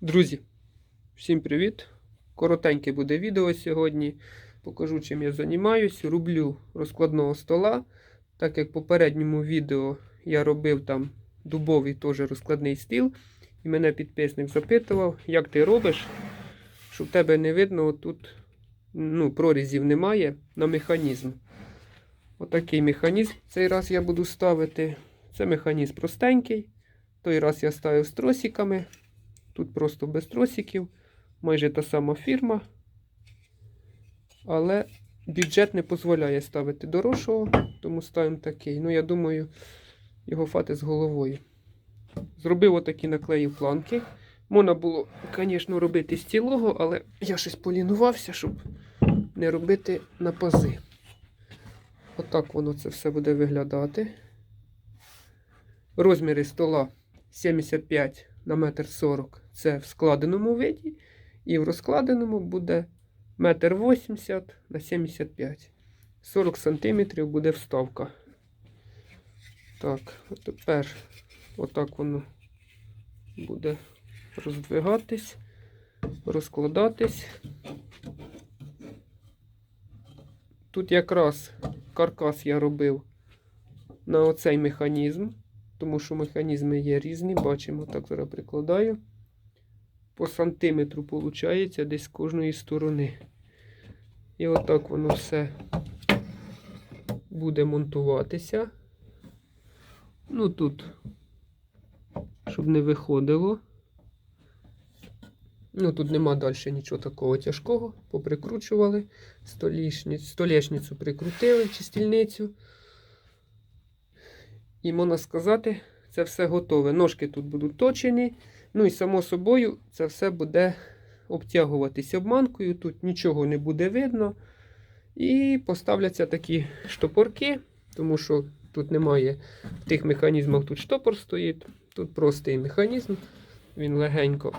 Друзі, всім привіт! Коротеньке буде відео сьогодні. Покажу, чим я займаюсь. Рублю розкладного стола. Так як в попередньому відео я робив там дубовий теж розкладний стіл. І мене підписник запитував, як ти робиш, що в тебе не видно, тут ну, прорізів немає на механізм. Отакий механізм цей раз я буду ставити. Це механізм простенький. Той раз я ставив з тросиками. Тут просто без тросиків. Майже та сама фірма. Але бюджет не дозволяє ставити дорожчого, тому ставимо такий. Ну, я думаю, його фати з головою. Зробив отакі наклеїв планки. Можна було, звісно, робити з цілого, але я щось полінувався, щоб не робити на пази. Отак воно це все буде виглядати. Розміри стола 75 на метр 40 це в складеному виді. І в розкладеному буде метр 80 на 75. 40 см буде вставка. Так, от тепер отак воно буде роздвигатись, розкладатись. Тут якраз каркас я робив на оцей механізм, тому що механізми є різні, бачимо, так зараз прикладаю. По сантиметру виходить десь з кожної сторони. І отак воно все буде монтуватися. Ну тут, щоб не виходило. Ну, тут нема далі нічого такого тяжкого. Поприкручували. Столішні, столешницю прикрутили чи стільницю. І можна сказати, це все готове. Ножки тут будуть точені. Ну і само собою це все буде обтягуватись обманкою. Тут нічого не буде видно. І поставляться такі штопорки, тому що тут немає в тих механізмах, тут штопор стоїть. Тут простий механізм, він легенько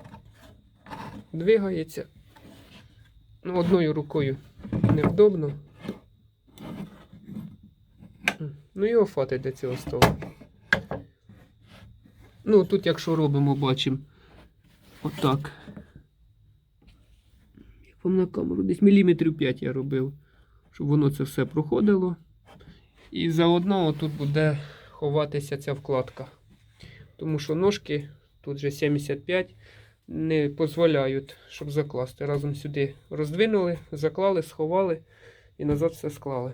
двигається. Ну, одною рукою невдобно. Ну і офати для цього стола. Ну, тут, якщо робимо, бачимо отак. Як вам на камеру, десь міліметрів 5 я робив, щоб воно це все проходило. І заодно тут буде ховатися ця вкладка. Тому що ножки, тут же 75, не дозволяють, щоб закласти. Разом сюди роздвинули, заклали, сховали і назад все склали.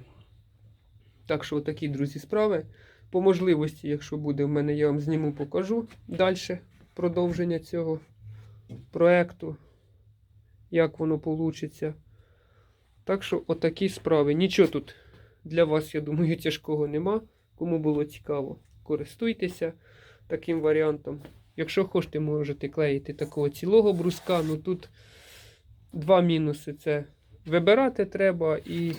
Так що, такі, друзі, справи. По можливості, якщо буде в мене, я вам зніму, покажу далі продовження цього проекту, як воно вийде. Так що, отакі справи. Нічого тут для вас, я думаю, тяжкого нема. Кому було цікаво, користуйтеся таким варіантом. Якщо хочете, можете клеїти такого цілого бруска. Ну тут два мінуси. Це вибирати треба і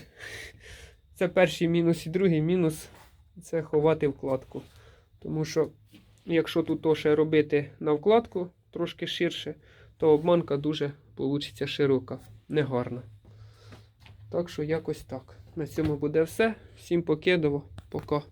це перший мінус і другий мінус це ховати вкладку. Тому що, якщо тут ще робити на вкладку трошки ширше, то обманка дуже вийде широка, негарна. Так що якось так. На цьому буде все. Всім покидово. Пока.